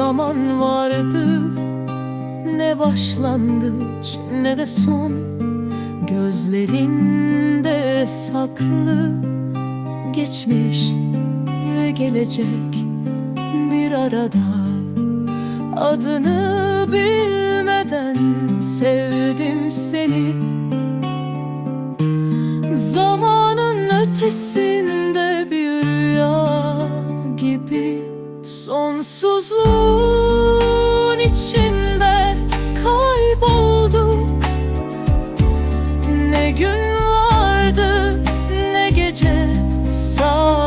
zaman vardı. Ne başlangıç ne de son. Gözlerinde saklı Geçmiş ve gelecek bir arada. Adını bilmeden sevdim seni. Zamanın ötesinde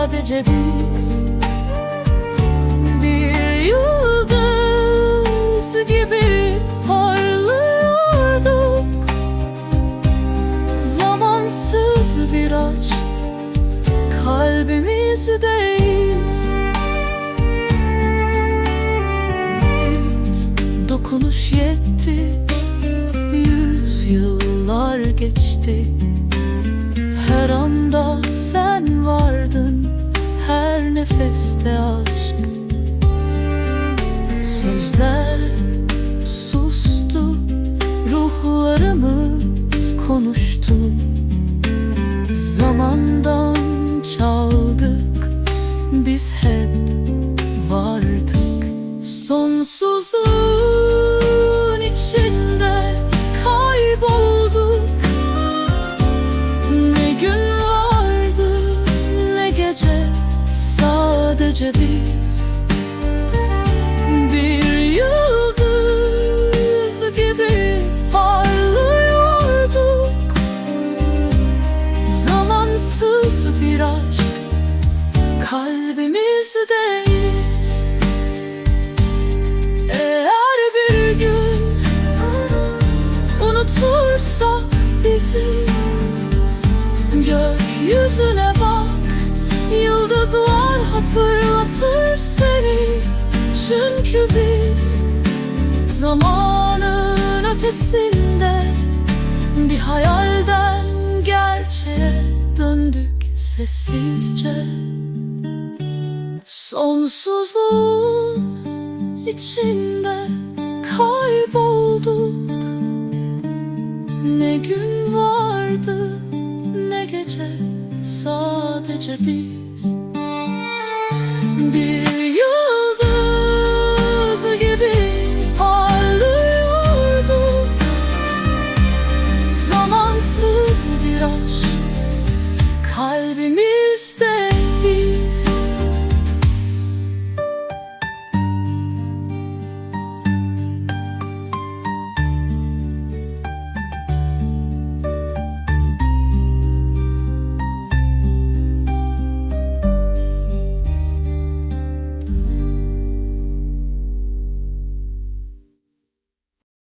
sadece biz. Bir yıldız gibi parlıyorduk. Zamansız bir aşk kalbimizdeyiz Dokunuş yetti Yüz yıllar geçti nefeste aşk. Sözler sustu Ruhlarımız konuştu. Zamandan çaldık Biz hep vardık. Sonsuzluğun biz. Bir yıldız gibi parlıyorduk. Zamansız bir aşk kalbimizdeyiz. Eğer bir gün unutursak bizi Gökyüzüne bak Yıldızlar hatırlatır seni. Çünkü biz zamanın ötesinde Bir hayalden gerçeğe döndük sessizce. Sonsuzluğun içinde kaybolduk. Ne gün vardı ne gece. Sadece biz bir yıldız gibi parlıyordu. Zamansız bir aşk kalbimizde